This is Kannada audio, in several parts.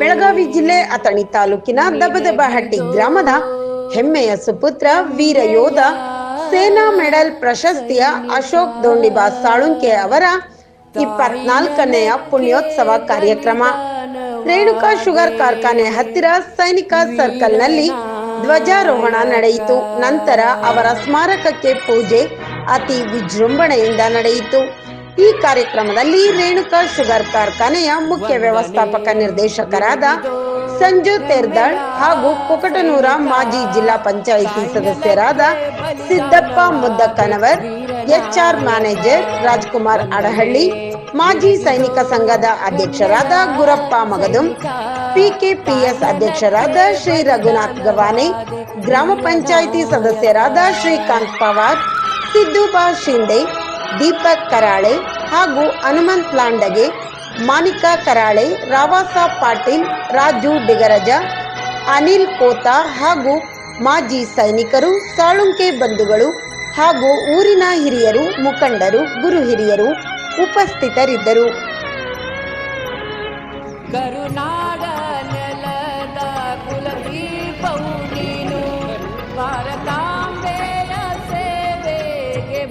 ಬೆಳಗಾವಿ ಜಿಲ್ಲೆ ಅಥಣಿ ತಾಲೂಕಿನ ದಬದಬಹಟ್ಟಿ ಗ್ರಾಮದ ಹೆಮ್ಮೆಯ ಸುಪುತ್ರ ವೀರ ಯೋಧ ಸೇನಾ ಮೆಡಲ್ ಪ್ರಶಸ್ತಿಯ ಅಶೋಕ್ ದೋಂಡಿಬಾ ಸಾಳುಂಕೆ ಅವರ ಇಪ್ಪತ್ನಾಲ್ಕನೆಯ ಪುಣ್ಯೋತ್ಸವ ಕಾರ್ಯಕ್ರಮ. ರೇಣುಕಾ ಶುಗರ್ ಕಾರ್ಖಾನೆ ಹತ್ತಿರ ಸೈನಿಕ ಸರ್ಕಲ್ನಲ್ಲಿ ಧ್ವಜಾರೋಹಣ ನಡೆಯಿತು. ನಂತರ ಅವರ ಸ್ಮಾರಕಕ್ಕೆ ಪೂಜೆ ಅತಿ ವಿಜೃಂಭಣೆಯಿಂದ ನಡೆಯಿತು. ಈ ಕಾರ್ಯಕ್ರಮದಲ್ಲಿ ರೇಣುಕಾ ಶುಗರ್ ಕಾರ್ಖಾನೆಯ ಮುಖ್ಯ ವ್ಯವಸ್ಥಾಪಕ ನಿರ್ದೇಶಕರಾದ ಸಂಜು ತೆರ್ದಳ್ ಹಾಗೂ ಕುಕಟನೂರ ಮಾಜಿ ಜಿಲ್ಲಾ ಪಂಚಾಯಿತಿ ಸದಸ್ಯರಾದ ಸಿದ್ದಪ್ಪ ಮುದ್ದಕ್ಕನವರ್ ಎಚ್ಆರ್ ಮ್ಯಾನೇಜರ್ ರಾಜ್ಕುಮಾರ್ ಅಡಹಳ್ಳಿ ಮಾಜಿ ಸೈನಿಕ ಸಂಘದ ಅಧ್ಯಕ್ಷರಾದ ಗುರಪ್ಪ ಮಗದುಂ ಪಿಕೆಪಿಎಸ್ ಅಧ್ಯಕ್ಷರಾದ ಶ್ರೀ ರಘುನಾಥ್ ಗವಾನೆ ಗ್ರಾಮ ಪಂಚಾಯಿತಿ ಸದಸ್ಯರಾದ ಶ್ರೀಕಾಂತ್ ಪವಾರ್ ಸಿದ್ದುಬಾ ಶಿಂದೆ ದೀಪಕ್ ಕರಾಳೆ ಹಾಗೂ ಹನುಮಂತ್ ಲಾಂಡಗೆ, ಮಾನಿಕಾ ಕರಾಳೆ, ರಾವಾಸಾ ಪಾಟೀಲ್, ರಾಜು ಡಿಗರಜ ಅನಿಲ್ ಕೋತಾ ಹಾಗೂ ಮಾಜಿ ಸೈನಿಕರು, ಸಾಳುಂಕೆ ಬಂಧುಗಳು ಹಾಗೂ ಊರಿನ ಹಿರಿಯರು, ಮುಖಂಡರು, ಗುರು ಹಿರಿಯರು ಉಪಸ್ಥಿತರಿದ್ದರು. ಸೇವೆಗೆ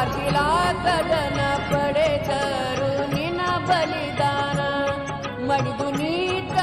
ಅಖಿಲಾಸದನ ಪಡೆದರು. ನಿನ ಬಲಿದ